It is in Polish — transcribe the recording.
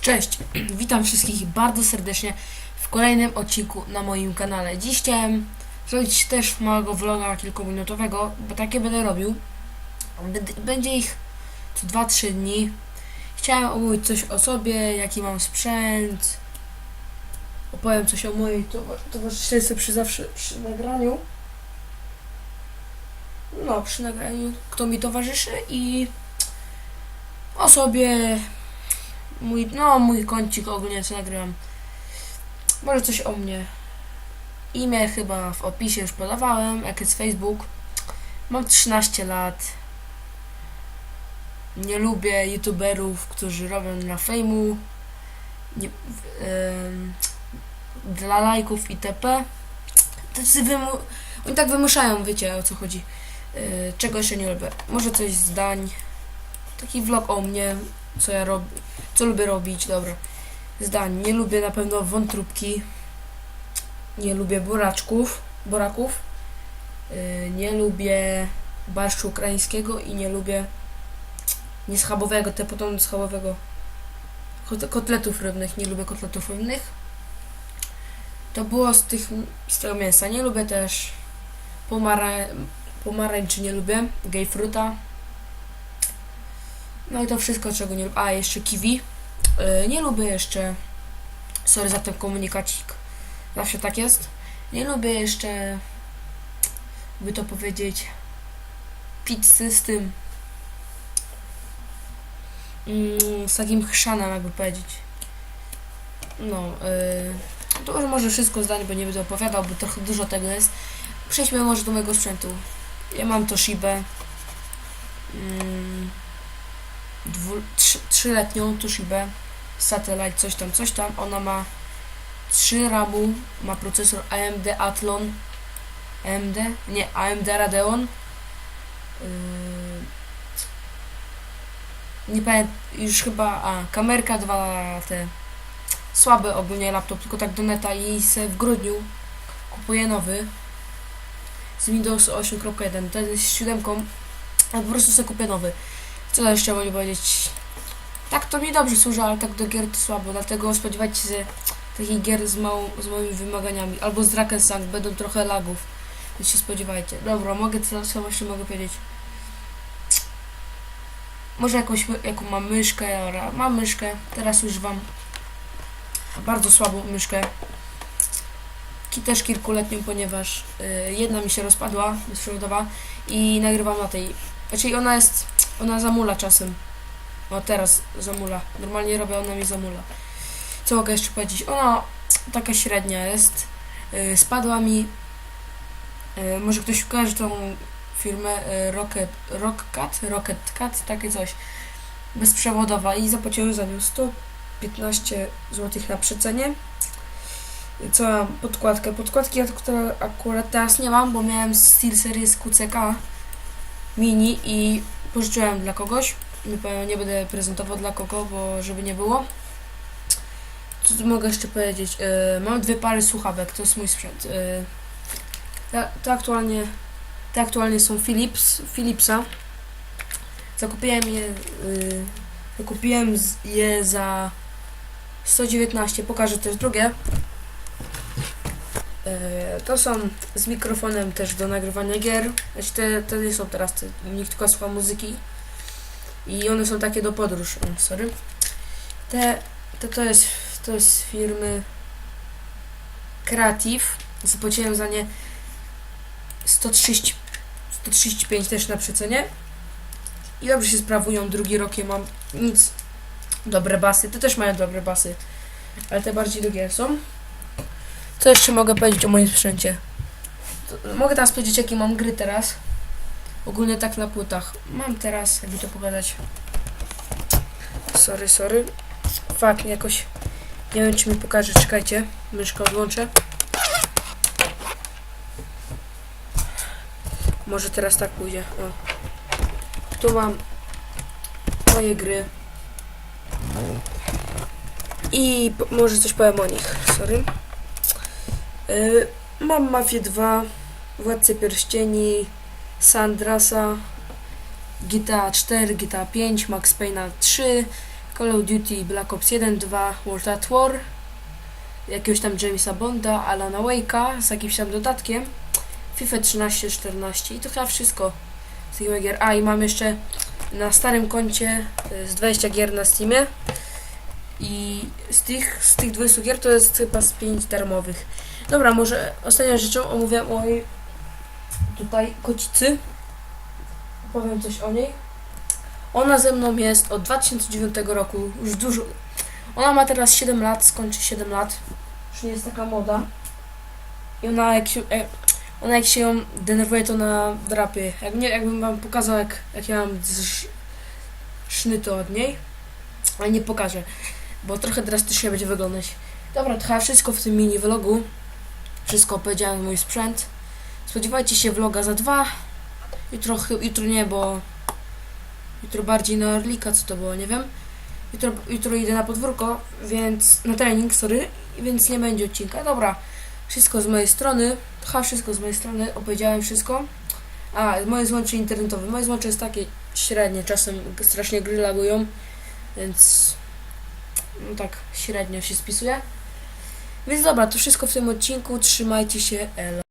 Cześć, witam wszystkich bardzo serdecznie w kolejnym odcinku na moim kanale. Dziś chciałem zrobić też małego vloga kilkuminutowego, bo takie będę robił. Będ- Będzie ich co 2-3 dni. Chciałem omówić coś o sobie, jaki mam sprzęt. Opowiem coś o mojej towa- towarzystwie przy zawsze przy nagraniu. No, przy nagraniu, kto mi towarzyszy i o sobie, mój, no mój kącik ogólnie co nagrywam. Może coś o mnie. Imię chyba w opisie już podawałem, jak jest Facebook. Mam 13 lat. Nie lubię youtuberów, którzy robią na fejmu. Nie, em, dla lajków itp. Tacy wymu- oni tak wymuszają, wiecie o co chodzi. E, czego jeszcze nie lubię. Może coś zdań. Taki vlog o mnie, co ja robię, co lubię robić, dobra. Zdań. Nie lubię na pewno wątróbki. Nie lubię buraczków, buraków. Yy, nie lubię barszczu ukraińskiego i nie lubię nieschabowego, te potem schabowego kot- kotletów rybnych. Nie lubię kotletów rybnych. To było z tych z tego mięsa. Nie lubię też pomara pomarańczy nie lubię, grejpfruta. No i to wszystko, czego nie lubię. A, jeszcze kiwi. Yy, nie lubię jeszcze. Sorry za ten komunikacik. Zawsze tak jest. Nie lubię jeszcze. By to powiedzieć. Pizzy z tym. Mm, z takim chrzanem, jakby powiedzieć. No, yy, to już może wszystko zdanie, bo nie będę opowiadał, bo trochę dużo tego jest. Przejdźmy może do mojego sprzętu. Ja mam Toshibę. Mm, dwu, trzy, trzyletnią Toshibę Satellite coś tam, coś tam. Ona ma 3 RAMu, ma procesor AMD Athlon AMD? Nie, AMD Radeon yy, nie pamiętam, już chyba, a, kamerka, dwa te słaby ogólnie laptop, tylko tak do neta i se w grudniu kupuję nowy z Windows 8.1, ten z siódemką, a po prostu sobie kupię nowy. Co jeszcze mogę powiedzieć? Tak to mi dobrze służy, ale tak do gier to słabo, dlatego spodziewajcie się takich gier z, małą, z wymaganiami. Albo z Rack Sank, będą trochę lagów, więc się spodziewajcie. Dobra, mogę co, co właśnie mogę powiedzieć? Może jakąś, jaką mam myszkę, dobra, mam myszkę, teraz używam bardzo słabą myszkę. Ki też kilkuletnią, ponieważ y, jedna mi się rozpadła, bezprzewodowa i nagrywam na tej. Znaczy ona jest, ona zamula czasem. O teraz zamula. Normalnie robię, ona mi zamula. Co mogę jeszcze powiedzieć? Ona taka średnia jest. Y, spadła mi. Y, może ktoś kojarzy tą firmę y, Rocket, Rockcat? Rocket Cat, takie coś. Bezprzewodowa i zapłaciłem za nią 115 zł na przecenie. Co mam? Podkładkę. Podkładki, które akurat teraz nie mam, bo miałem SteelSeries QCK mini i pożyczyłem dla kogoś. Nie, będę prezentował dla kogo, bo żeby nie było. Co tu mogę jeszcze powiedzieć? Yy, mam dwie pary słuchawek, to jest mój sprzęt. Yy, te, aktualnie te aktualnie są Philips, Philipsa. Zakupiłem je, yy, zakupiłem je za 119. Pokażę też drugie. Yy, to są z mikrofonem też do nagrywania gier. Znaczy te, te nie są teraz, te, nikt tylko słucha muzyki. I one są takie do podróż. Sorry. Te, te to jest to jest z firmy Creative. Zapłaciłem za nie 130, 135 też na przecenie. I dobrze się sprawują. Drugi rok je mam nic. Dobre basy. Te też mają dobre basy. Ale te bardziej drugie są. Co jeszcze mogę powiedzieć o moim sprzęcie? To, mogę teraz powiedzieć, jakie mam gry teraz. Ogólnie tak na płytach. Mam teraz, jakby to pogadać. Sorry, sorry. Fakt, jakoś. Nie wiem, czy mi pokaże. Czekajcie. Myszkę odłączę. Może teraz tak pójdzie. O. Tu mam moje gry. I może coś powiem o nich. Sorry. Y, mam Mafię 2, Władcę Pierścieni, Sandrasa, GTA 4, GTA 5, Max Payne'a 3, Call of Duty Black Ops 1, 2, World at War, jakiegoś tam Jamesa Bonda, Alana Wake'a z jakimś tam dodatkiem, FIFA 13, 14 i to chyba wszystko z tych gier. A i mam jeszcze na starym koncie y, z 20 gier na Steamie i z tych, z tych 20 gier to jest chyba z 5 darmowych. Dobra, może ostatnią rzeczą omówię mojej tutaj kocicy. Powiem coś o niej. Ona ze mną jest od 2009 roku, już dużo. Ona ma teraz 7 lat, skończy 7 lat. Już nie jest taka młoda. I ona jak się, e, ona jak się ją denerwuje, to na drapie. Jak nie, jakbym wam pokazał, jak, jak ja mam sz, sznyty od niej. Ale nie pokażę, bo trochę drastycznie będzie wyglądać. Dobra, to chyba wszystko w tym mini vlogu. Wszystko powiedziałem mój sprzęt. Spodziewajcie się vloga za dwa. Jutro, jutro nie, bo jutro bardziej na Orlika, co to było, nie wiem. Jutro, jutro idę na podwórko, więc na trening, sorry, więc nie będzie odcinka. Dobra, wszystko z mojej strony. Chyba wszystko z mojej strony, opowiedziałem wszystko. A, moje złącze internetowe. Moje złącze jest takie średnie, czasem strasznie gry lagują, więc no tak średnio się spisuje. Więc dobra, to wszystko w tym odcinku. Trzymajcie się, elo.